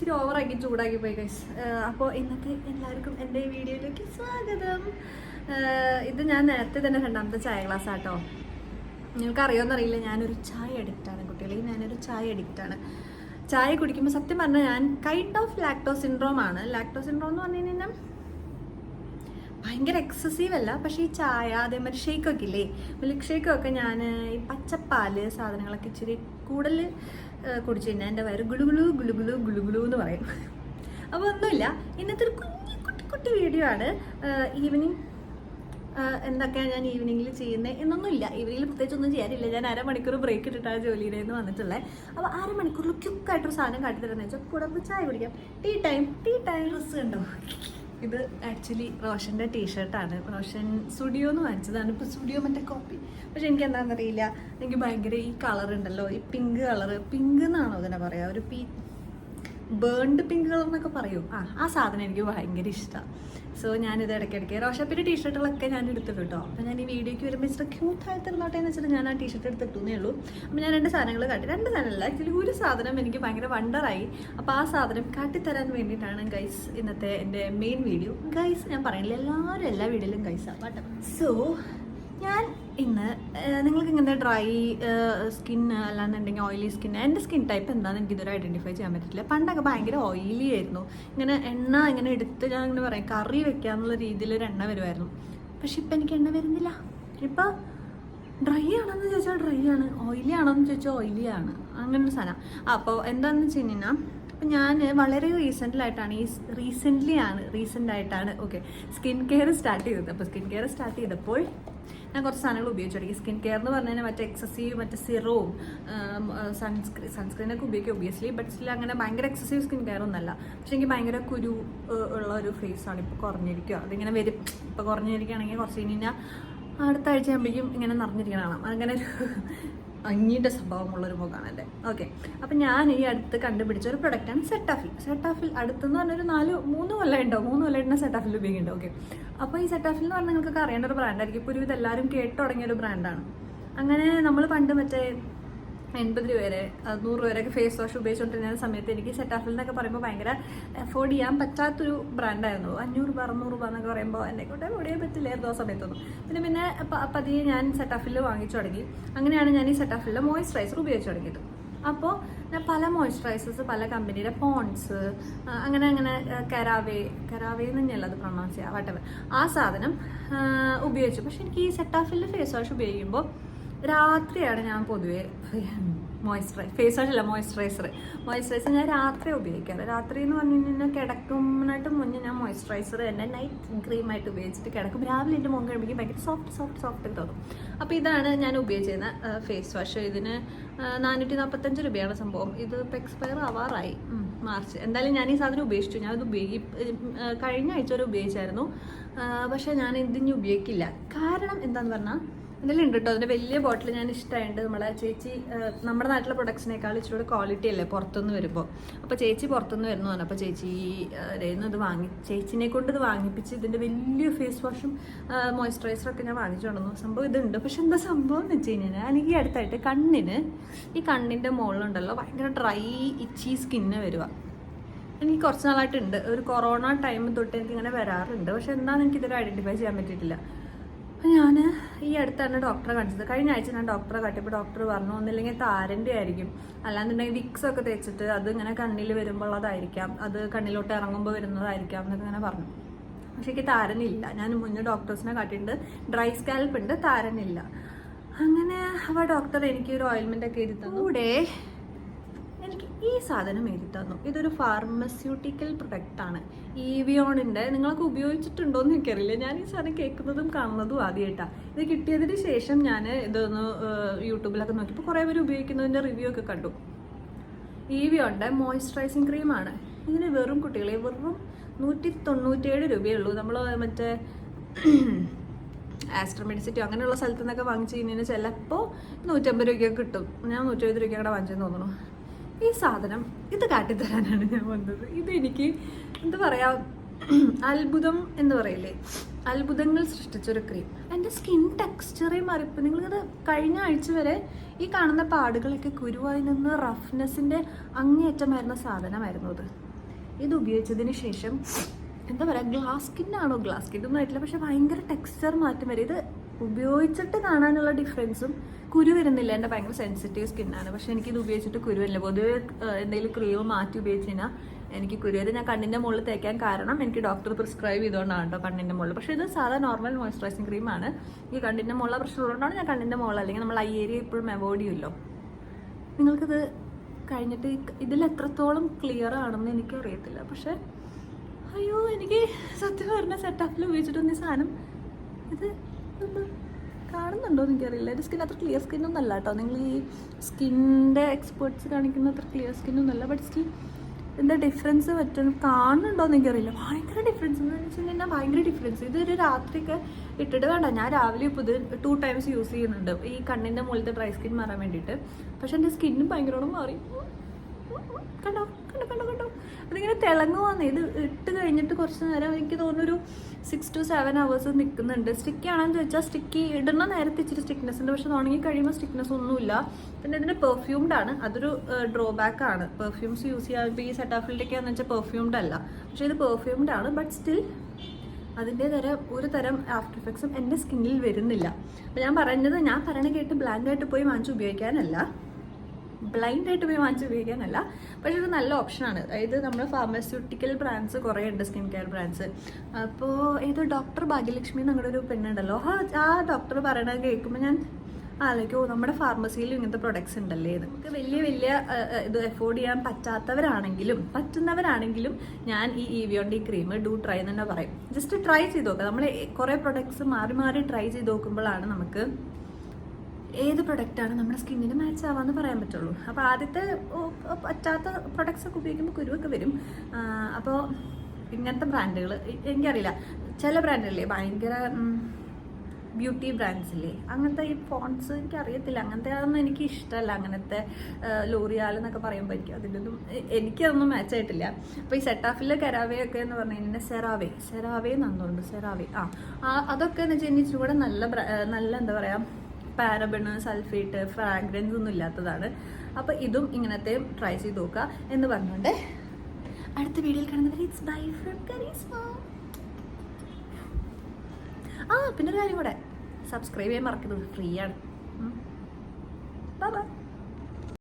ഇച്ചിരി ഓവറാക്കി ചൂടാക്കി പോയി ഗൈസ് അപ്പോൾ ഇന്നത്തെ എല്ലാവർക്കും എന്റെ വീഡിയോയിലേക്ക് സ്വാഗതം. ഇത് ഞാൻ നേരത്തെ തന്നെ രണ്ടാമത്തെ ചായ ഗ്ലാസ് ആട്ടോ. നിങ്ങൾക്ക് അറിയുമെന്നറിയില്ല ഞാനൊരു ചായ അഡിക്റ്റാണ് കുട്ടികളെ. ഞാനൊരു ചായ അഡിക്റ്റാണ് ചായ കുടിക്കുമ്പോൾ സത്യം പറഞ്ഞാൽ ഞാൻ കൈൻഡ് ഓഫ് ലാക്ടോ സിൻഡ്രോം ആണ്. ലാക്ടോ സിൻഡ്രോം എന്ന് പറഞ്ഞു കഴിഞ്ഞാൽ ഭയങ്കര എക്സസീവ് അല്ല പക്ഷേ ഈ ചായ അതേമാതിരി ഷേക്കൊക്കെ ഇല്ലേ? മിൽക്ക് ഷേക്കൊക്കെ ഞാൻ ഈ പച്ചപ്പാൽ സാധനങ്ങളൊക്കെ ഇച്ചിരി കൂടുതൽ കുടിച്ചു കഴിഞ്ഞാൽ എന്റെ വയറ് ഗുളുഗുളു ഗുളുഗുളു ഗുളുഗുളു എന്ന് പറയും. അപ്പോൾ ഒന്നുമില്ല. ഇന്നത്തെ ഒരു കുഞ്ഞു കുട്ടി കുട്ടി വീഡിയോ ആണ്. ഈവനിങ് എന്തൊക്കെയാണ് ഞാൻ ഈവനിങ്ങിൽ ചെയ്യുന്നത് എന്നൊന്നുമില്ല. ഈവനിങ്ങിൽ പ്രത്യേകിച്ച് ഒന്നും ചെയ്യാനില്ല. ഞാൻ അരമണിക്കൂർ ബ്രേക്ക് ഇട്ടിട്ടാണ് ജോലിയിൽ നിന്ന് വന്നിട്ടുള്ളത് അപ്പോൾ അരമണിക്കൂറിൽ ക്യുക്കായിട്ടൊരു സാധനം കാട്ടിത്തരുന്നത് വെച്ചാൽ കൂടെ ചായ കുടിക്കാം. Tea time tea time. Dress കണ്ടോ? ഇത് ആക്ച്വലി റോഷന്റെ ടീഷർട്ടാണ് റോഷൻ സ്റ്റുഡിയോ എന്ന് വാങ്ങിച്ചതാണ്. ഇപ്പോൾ സ്റ്റുഡിയോ മറ്റേ കോപ്പി പക്ഷെ എനിക്ക് എന്താണെന്നറിയില്ല എനിക്ക് ഭയങ്കര ഈ കളർ ഉണ്ടല്ലോ. ഈ പിങ്ക് കളർ പിങ്ക് എന്നാണോ അതിനെ പറയുക ഒരു പീ ബേൺഡ് പിങ്ക് കളർ എന്നൊക്കെ പറയും. ആ ആ സാധനം എനിക്ക് ഭയങ്കര ഇഷ്ടമാണ് സോ ഞാനിത് ഇടയ്ക്കിടയ്ക്ക് റോഷപ്പിന്റെ ടീഷർട്ടുകളൊക്കെ ഞാൻ എടുത്തിട്ടു കേട്ടോ. അപ്പോൾ ഞാൻ ഈ വീഡിയോയ്ക്ക് വരുമ്പോൾ ഇച്ചിരി ക്യൂട്ടായിട്ട് ഇരുന്നോട്ടെ എന്ന് വെച്ചിട്ട് ഞാൻ ആ ടീഷർട്ട് എടുത്തിട്ടുന്നേ ഉള്ളൂ. അപ്പോൾ ഞാൻ രണ്ട് സാധനങ്ങൾ കാട്ടി. രണ്ട് സാധനമല്ല ആക്ച്വലി ഒരു സാധനം എനിക്ക് ഭയങ്കര വണ്ടറായി. അപ്പോൾ ആ സാധനം കാട്ടിത്തരാൻ വേണ്ടിയിട്ടാണ് ഗൈസ് ഇന്നത്തെ എന്റെ മെയിൻ വീഡിയോ ഗൈസ് ഞാൻ പറയില്ല എല്ലാവരും എല്ലാ വീഡിയോയിലും ഗൈസാണ് കേട്ടോ സോ ഞാൻ ഇന്ന് നിങ്ങൾക്ക് ഇങ്ങനെ ഡ്രൈ സ്കിൻ അല്ലാന്നുണ്ടെങ്കിൽ ഓയിലി സ്കിൻ എന്റെ സ്കിൻ ടൈപ്പ് എന്താണെന്ന് എനിക്ക് ഇതുവരെ ഐഡന്റിഫൈ ചെയ്യാൻ പറ്റില്ല പണ്ടൊക്കെ ഭയങ്കര ഓയിലി ആയിരുന്നു. ഇങ്ങനെ എണ്ണ ഇങ്ങനെ എടുത്ത് ഞാൻ ഇങ്ങനെ പറയാം കറി വെക്കാന്നുള്ള രീതിയിൽ ഒരു എണ്ണ വരുമായിരുന്നു. പക്ഷെ ഇപ്പം എനിക്ക് എണ്ണ വരുന്നില്ല. ഇപ്പം ഡ്രൈ ആണെന്ന് ചോദിച്ചാൽ ഡ്രൈ ആണ്. ഓയിലി ആണെന്ന് ചോദിച്ചാൽ ഓയിലി ആണ്. അങ്ങനെ ഒരു സാധനം അപ്പോൾ എന്താണെന്ന് വെച്ച് കഴിഞ്ഞാൽ അപ്പം ഞാൻ വളരെ റീസെന്റിലായിട്ടാണ് ഈ റീസെന്റ്ലി ആണ് റീസെന്റ് ആയിട്ടാണ് ഓക്കെ സ്കിൻ കെയർ സ്റ്റാർട്ട് ചെയ്തത്. അപ്പോൾ സ്കിൻ കെയർ സ്റ്റാർട്ട് ചെയ്തപ്പോൾ ഞാൻ കുറച്ച് സാധനങ്ങൾ ഉപയോഗിച്ചു. തുടങ്ങി സ്കിൻ കെയർ എന്ന് പറഞ്ഞാൽ മറ്റേ എക്സസീവ് മറ്റേ സിറവും സൺസ്ക്രീൻ സൺസ്ക്രീനൊക്കെ ഉപയോഗിക്കും ഒബിയസ്ലി ബട്ട് സ്റ്റിൽ അങ്ങനെ ഭയങ്കര എക്സസീവ് സ്കിൻ കെയർ ഒന്നല്ല പക്ഷേ എനിക്ക് ഭയങ്കര കുരു ഉള്ള ഒരു ഫേസാണ് ഇപ്പോൾ കുറഞ്ഞിരിക്കുക. അതിങ്ങനെ വരും. ഇപ്പോൾ കുറഞ്ഞിരിക്കുകയാണെങ്കിൽ കുറച്ച് കഴിഞ്ഞ് കഴിഞ്ഞാൽ അടുത്ത ആഴ്ച ആകുമ്പോഴേക്കും ഇങ്ങനെ നിറഞ്ഞിരിക്കണം. അങ്ങനെ ഒരു അങ്ങിയുടെ സ്വഭാവമുള്ളൊരു മുഖമാണ് എന്റെ. ഓക്കെ അപ്പം ഞാൻ ഈ അടുത്ത് കണ്ടുപിടിച്ച ഒരു പ്രൊഡക്റ്റാണ് സെറ്റാഫിൽ സെറ്റാഫിൽ അടുത്തെന്ന് പറഞ്ഞൊരു നാല് മൂന്ന് കൊല്ലം ഉണ്ടോ മൂന്ന് കൊല്ലം സെറ്റാഫിൽ ഉപയോഗിക്കുന്നുണ്ട്. ഓക്കെ അപ്പോൾ ഈ സെറ്റാഫിൽ എന്ന് പറഞ്ഞാൽ നിങ്ങൾക്ക് അറിയേണ്ട ഒരു ബ്രാൻഡായിരിക്കും ഇപ്പോൾ ഒരുവിധം എല്ലാവരും കേട്ട് തുടങ്ങിയ ഒരു ബ്രാൻഡാണ് അങ്ങനെ നമ്മൾ പണ്ട് മറ്റേ എൺപത് രൂപ വരെ നൂറ് രൂപ വരെയൊക്കെ ഫേസ് വാഷ് ഉപയോഗിച്ചുകൊണ്ടിരുന്ന സമയത്ത് എനിക്ക് സെറ്റാഫിൽ എന്നൊക്കെ പറയുമ്പോൾ ഭയങ്കര അഫോർഡ് ചെയ്യാൻ പറ്റാത്തൊരു ബ്രാൻഡായിരുന്നു അഞ്ഞൂറ് രൂപ അറുന്നൂറ് രൂപ എന്നൊക്കെ പറയുമ്പോൾ എന്നെ കൊണ്ട് അഫോർഡ് പറ്റില്ലായിരുന്നു ആ സമയത്തൊന്നും. പിന്നെ പിന്നെ പതിയെ ഞാൻ സെറ്റാഫിൽ വാങ്ങിച്ചു തുടങ്ങി. അങ്ങനെയാണ് ഞാൻ ഈ സെറ്റാഫിൽ മോയ്സ്ചറൈസർ ഉപയോഗിച്ച് തുടങ്ങിയത്. അപ്പോൾ ഞാൻ പല മോയ്സ്ചറൈസേഴ്സ് പല കമ്പനിയുടെ പോൺസ് അങ്ങനെ അങ്ങനെ കരാവേ കരാവേ എന്ന് തന്നെയല്ല അത് പ്രൊണൗൺസ് ചെയ്യുക വട്ടവർ ആ സാധനം ഉപയോഗിച്ചു. പക്ഷെ എനിക്ക് ഈ സെറ്റാഫിൽ ഫേസ് വാഷ് ഉപയോഗിക്കുമ്പോൾ രാത്രിയാണ് ഞാൻ പൊതുവേ മോയ്സ്ചറൈസ് ഫേസ് വാഷ് അല്ല മോയ്സ്ചറൈസർ മോയ്സ്ചറൈസർ ഞാൻ രാത്രി ഉപയോഗിക്കാറ്. രാത്രി എന്ന് പറഞ്ഞു കഴിഞ്ഞാൽ കിടക്കുന്നതിനായിട്ട് മുന്നേ ഞാൻ മോയ്സ്ചറൈസർ തന്നെ നൈറ്റ് ക്രീമായിട്ട് ഉപയോഗിച്ചിട്ട് കിടക്കും. രാവിലെ എന്റെ മുഖം കഴിയുമ്പോൾ ഭയങ്കര സോഫ്റ്റ് സോഫ്റ്റ് സോഫ്റ്റ് തോന്നും. അപ്പോൾ ഇതാണ് ഞാൻ ഉപയോഗിച്ചിരുന്ന ഫേസ് വാഷ്. ഇതിന് നാനൂറ്റി നാൽപ്പത്തഞ്ച് രൂപയാണ് സംഭവം. ഇത് ഇപ്പോൾ എക്സ്പയർ ആവാറായി. മാർച്ച്. എന്തായാലും ഞാൻ ഈ സാധനം ഉപേക്ഷിച്ചു. ഞാൻ ഇത് ഉപയോഗി കഴിഞ്ഞ ആഴ്ച വരെ ഉപയോഗിച്ചായിരുന്നു. പക്ഷേ ഞാൻ ഇതിന് ഉപയോഗിക്കില്ല. കാരണം എന്താണെന്ന് പറഞ്ഞാൽ ഇതിലുണ്ട് കേട്ടോ അതിന്റെ വലിയ ബോട്ടിൽ ഞാൻ ഇഷ്ടമായിട്ട് നമ്മളെ ചേച്ചി നമ്മുടെ നാട്ടിലെ പ്രൊഡക്ട്സിനേക്കാൾ ഇച്ചിരി ക്വാളിറ്റി അല്ലേ പുറത്തുനിന്ന് വരുമ്പോൾ അപ്പോൾ ചേച്ചി പുറത്തുനിന്ന് വരുന്നു പറഞ്ഞു അപ്പോൾ ചേച്ചി നിന്ന് ഇത് വാങ്ങി ചേച്ചിനെ കൊണ്ട് ഇത് വാങ്ങിപ്പിച്ച് ഇതിന്റെ വലിയ ഫേസ് വാഷും മോയ്സ്ചറൈസറൊക്കെ ഞാൻ വാങ്ങിച്ചു കൊണ്ടുവന്നു. സംഭവം ഇതുണ്ട്. പക്ഷെ എന്താ സംഭവം എന്ന് വെച്ച് കഴിഞ്ഞാൽ എനിക്ക് അടുത്തായിട്ട് കണ്ണിന് ഈ കണ്ണിന്റെ മുകളിലുണ്ടല്ലോ ഭയങ്കര ഡ്രൈ ഇച്ചി സ്കിന്ന് വരുക എനിക്ക് കുറച്ച് നാളായിട്ടുണ്ട്. ഒരു കൊറോണ ടൈം തൊട്ട് എനിക്ക് ഇങ്ങനെ വരാറുണ്ട്. പക്ഷെ എന്താണെന്ന് എനിക്ക് ഐഡന്റിഫൈ ചെയ്യാൻ പറ്റിയിട്ടില്ല. അപ്പം ഞാൻ ഈ അടുത്താണ് ഡോക്ടറെ കാണിച്ചത് കഴിഞ്ഞ ആഴ്ച ഞാൻ ഡോക്ടറെ കാട്ടിയപ്പോൾ ഡോക്ടർ പറഞ്ഞു ഒന്നില്ലെങ്കിൽ താരന്റെ ആയിരിക്കും. അല്ലാന്നുണ്ടെങ്കിൽ വിക്സ് ഒക്കെ തേച്ചിട്ട് അത് ഇങ്ങനെ കണ്ണിൽ വരുമ്പോൾ അതായിരിക്കാം അത് കണ്ണിലോട്ട് ഇറങ്ങുമ്പോൾ വരുന്നതായിരിക്കാം എന്നൊക്കെ ഇങ്ങനെ പറഞ്ഞു. പക്ഷേ എനിക്ക് താരനില്ല. ഞാൻ മുന്നേ ഡോക്ടേഴ്സിനെ കാട്ടിയിട്ടുണ്ട്. ഡ്രൈ സ്കാൽപ്പ് ഉണ്ട് താരനില്ല. അങ്ങനെ അവ ഡോക്ടർ എനിക്ക് ഒരു ഓയിൽമെന്റ് ഒക്കെ എഴുതി തന്നു. ഈ സാധനം എഴുതി തന്നു. ഇതൊരു ഫാർമസ്യൂട്ടിക്കൽ പ്രൊഡക്റ്റ് ആണ്. ഈവിയോണിന്റെ നിങ്ങൾക്ക് ഉപയോഗിച്ചിട്ടുണ്ടോ എന്ന് എനിക്കറിയില്ല. ഞാൻ ഈ സാധനം കേൾക്കുന്നതും കാണുന്നതും ആദ്യമായിട്ടാണ് ഇത് കിട്ടിയതിന് ശേഷം ഞാൻ ഇതൊന്ന് യൂട്യൂബിലൊക്കെ നോക്കിയപ്പോൾ കുറേ പേര് ഉപയോഗിക്കുന്നതിന്റെ റിവ്യൂ ഒക്കെ കണ്ടു. ഈവിയോണിന്റെ മോയ്സ്ചറൈസിങ് ക്രീമാണ് ഇതിന് വെറും കുട്ടികളെ വെറും നൂറ്റി തൊണ്ണൂറ്റിയേഴ് രൂപയുള്ളൂ നമ്മൾ മറ്റേ ആസ്ട്രമെഡിസിറ്റി അങ്ങനെയുള്ള സ്ഥലത്തു നിന്നൊക്കെ വാങ്ങിച്ചു കഴിഞ്ഞാൽ ചിലപ്പോൾ നൂറ്റമ്പത് രൂപയ്ക്കൊക്കെ കിട്ടും. ഞാൻ നൂറ്റമ്പത് രൂപയ്ക്കാണ് വാങ്ങിച്ചെന്ന് തോന്നുന്നു. ഈ സാധനം ഇത് കാട്ടിത്തരാനാണ് ഞാൻ വന്നത്. ഇത് എനിക്ക് എന്താ പറയാ അത്ഭുതം എന്ന് പറയില്ലേ? അത്ഭുതങ്ങൾ സൃഷ്ടിച്ചൊരു ക്രീം. എന്റെ സ്കിൻ ടെക്സ്ചറേ മാറിപ്പോൾ നിങ്ങളിത് കഴിഞ്ഞ ആഴ്ച വരെ ഈ കാണുന്ന പാടുകളൊക്കെ കുരുവായി നിന്ന് റഫ്നെസ്സിന്റെ അങ്ങേയറ്റമായിരുന്ന സാധനമായിരുന്നു അത്. ഇത് ഉപയോഗിച്ചതിന് ശേഷം എന്താ പറയുക ഗ്ലാസ് സ്കിന്നാണോ ഗ്ലാസ് സ്കിൻ ഒന്നും ആയിട്ടില്ല. പക്ഷേ ഭയങ്കര ടെക്സ്ചർ മാറ്റം വരെ. ഇത് ഉപയോഗിച്ചിട്ട് കാണാനുള്ള ഡിഫറൻസും കുരു വരുന്നില്ല. എന്റെ ഭയങ്കര സെൻസിറ്റീവ് സ്കിന്നാണ് പക്ഷെ എനിക്കിത് ഉപയോഗിച്ചിട്ട് കുരു വരുന്നില്ല പൊതുവെ എന്തെങ്കിലും ക്രീം മാറ്റി ഉപയോഗിച്ച് കഴിഞ്ഞാൽ എനിക്ക് കുരു. ഞാൻ കണ്ണിന്റെ മുകളിൽ തേക്കാൻ കാരണം എനിക്ക് ഡോക്ടർ പ്രിസ്ക്രൈബ് ചെയ്തുകൊണ്ടാണ് കേട്ടോ കണ്ണിന്റെ മുകളിൽ. പക്ഷേ ഇത് സാധാ നോർമൽ മോയ്സ്ചറൈസിങ് ക്രീമാണ് ഈ കണ്ണിന്റെ മുകളിലെ പ്രശ്നമുള്ളതുകൊണ്ടാണ് ഞാൻ കണ്ണിന്റെ മുകളിൽ അല്ലെങ്കിൽ നമ്മൾ ഐ ഏരിയ ഇപ്പോഴും അവോയ്ഡ് ചെയ്യുമല്ലോ. നിങ്ങൾക്കിത് കഴിഞ്ഞിട്ട് ഇതിൽ എത്രത്തോളം ക്ലിയർ ആണെന്ന് എനിക്കറിയത്തില്ല. പക്ഷേ അയ്യോ എനിക്ക് സത്യം പറഞ്ഞ സെറ്റപ്പിൽ ഉപയോഗിച്ചിട്ടൊന്നും സാധനം ഇത് കാണുന്നുണ്ടോ എനിക്കറിയില്ല. എന്റെ സ്കിൻ അത്ര ക്ലിയർ സ്കിന്നൊന്നും അല്ല കേട്ടോ നിങ്ങൾ ഈ സ്കിന്നിന്റെ എക്സ്പേർട്സ് കാണിക്കുന്ന അത്ര ക്ലിയർ സ്കിന്നൊന്നും അല്ല. ബട്ട് സ്കിൻ ഇതിന്റെ ഡിഫറൻസ് പറ്റും? കാണുന്നുണ്ടോ എന്ന് എനിക്കറിയില്ല. ഭയങ്കര ഡിഫറൻസ് എന്ന് വെച്ചിട്ടുണ്ടെങ്കിൽ ഭയങ്കര ഡിഫറൻസ് ഇതൊരു രാത്രിയൊക്കെ ഇട്ടിട്ട് വേണ്ട. ഞാൻ രാവിലെ ഇപ്പോൾ ഇത് ടു ടൈംസ് യൂസ് ചെയ്യുന്നുണ്ട്. ഈ കണ്ണിന്റെ മുകളിലത്തെ ഡ്രൈ സ്കിൻ മാറാൻ വേണ്ടിയിട്ട്. പക്ഷെ എന്റെ സ്കിന്നും ഭയങ്കരമാണ് മാറി. കണ്ടോ? അതിങ്ങനെ തിളങ്ങുവാന്ന്. ഇത് ഇട്ട് കഴിഞ്ഞിട്ട് കുറച്ച് നേരം എനിക്ക് തോന്നുന്നു ഒരു സിക്സ് ടു സെവൻ അവേഴ്സ് നിൽക്കുന്നുണ്ട് സ്റ്റിക്കി ആണെന്ന് ചോദിച്ചാൽ സ്റ്റിക്കി ഇടുന്ന നേരത്തെ ഇച്ചിരി സ്റ്റിക്നെസ് ഉണ്ട്. പക്ഷെ തുടങ്ങി കഴിയുമ്പോൾ സ്റ്റിക്നെസ് ഒന്നുമില്ല. പിന്നെ ഇതിന് പെർഫ്യൂംഡ് ആണ്. അതൊരു ഡ്രോബാക്ക് ആണ്. പെർഫ്യൂംസ് യൂസ് ചെയ്യാൻ ഈ സെറ്റാഫിലിറ്റൊക്കെ എന്ന് വെച്ചാൽ പെർഫ്യൂംഡ് അല്ല. പക്ഷേ ഇത് പെർഫ്യൂംഡ് ആണ്. ബട്ട് സ്റ്റിൽ അതിന്റെ തരം ഒരു തരം ആഫ്റ്റർ എഫക്ട്സും എന്റെ സ്കിന്നിൽ വരുന്നില്ല. അപ്പോൾ ഞാൻ പറയുന്നത് ഞാൻ പറയണ കേട്ട് ബ്ലാങ്ക് ആയിട്ട് പോയി വാങ്ങിച്ച് ഉപയോഗിക്കാനല്ല. ബ്ലൈൻഡ് ആയിട്ട് പോയി വാങ്ങിച്ച് ഉപയോഗിക്കാനല്ല പക്ഷെ ഇത് നല്ല ഓപ്ഷനാണ് അതായത് നമ്മൾ ഫാർമസ്യൂട്ടിക്കൽ ബ്രാൻഡ്സ് കുറേ ഉണ്ട് സ്കിൻ കെയർ ബ്രാൻഡ്സ് അപ്പോൾ ഏതോ ഡോക്ടർ ഭാഗ്യലക്ഷ്മി ഞങ്ങളുടെ ഒരു പെണ്ണുണ്ടല്ലോ. ആ ഡോക്ടർ പറയണത് കേൾക്കുമ്പോൾ ഞാൻ ആലോചിക്കും നമ്മുടെ ഫാർമസിയിലും ഇങ്ങനത്തെ പ്രൊഡക്ട്സ് ഉണ്ടല്ലേ. നമുക്ക് വലിയ വലിയ ഇത് എഫോർഡ് ചെയ്യാൻ പറ്റാത്തവരാണെങ്കിലും പറ്റുന്നവരാണെങ്കിലും ഞാൻ ഈ ഇവിയോണ്ട് ക്രീം ഡു ട്രൈ എന്ന് തന്നെ പറയും. ജസ്റ്റ് ട്രൈ ചെയ്ത് നോക്കുക നമ്മൾ കുറേ പ്രൊഡക്ട്സ് മാറി മാറി ട്രൈ ചെയ്ത് നോക്കുമ്പോഴാണ് നമുക്ക് ഏത് പ്രൊഡക്റ്റാണ് നമ്മുടെ സ്കിന്നിന് മാച്ച് ആവാന്ന് പറയാൻ പറ്റുള്ളൂ. അപ്പോൾ ആദ്യത്തെ പറ്റാത്ത പ്രൊഡക്ട്സ് ഒക്കെ ഉപയോഗിക്കുമ്പോൾ കുരുവൊക്കെ വരും. അപ്പോൾ ഇങ്ങനത്തെ ബ്രാൻഡുകൾ എനിക്കറിയില്ല. ചില ബ്രാൻഡുകളില്ലേ ഭയങ്കര ബ്യൂട്ടി ബ്രാൻഡ്സ് ഇല്ലേ അങ്ങനത്തെ ഈ ഫോൺസ് എനിക്ക് അറിയത്തില്ല അങ്ങനത്തെ അതൊന്നും എനിക്ക് ഇഷ്ടമല്ല അങ്ങനത്തെ ലോറിയാൽ എന്നൊക്കെ പറയുമ്പോൾ എനിക്ക് അതിലൊന്നും എനിക്കതൊന്നും മാച്ച് ആയിട്ടില്ല. അപ്പോൾ ഈ സെറ്റാഫിലെ കരാവേ ഒക്കെ എന്ന് പറഞ്ഞു കഴിഞ്ഞാൽ സെറാവേ സെറാവേ നന്നുണ്ട് സെറാവേ ആ ആ, അതൊക്കെ എന്ന് വെച്ചാൽ കഴിഞ്ഞാൽ ഇച്ചിരി കൂടെ നല്ല നല്ല എന്താ പറയുക പാരബണ് സൾഫേറ്റ് ഫ്രാഗ്രൻസ് ഒന്നും ഇല്ലാത്തതാണ്. അപ്പോൾ ഇതും ഇങ്ങനത്തെ ട്രൈ ചെയ്ത് നോക്കുക എന്ന് പറഞ്ഞുകൊണ്ട് അടുത്ത വീഡിയോയിൽ കാണുന്നവരെ ഇറ്റ്സ് ബൈ ഫ്രം ആ പിന്നെ ഒരു കാര്യം കൂടെ. സബ്സ്ക്രൈബ് ചെയ്യാൻ മറക്കരുത്. ഫ്രീ ആണ്. ബൈ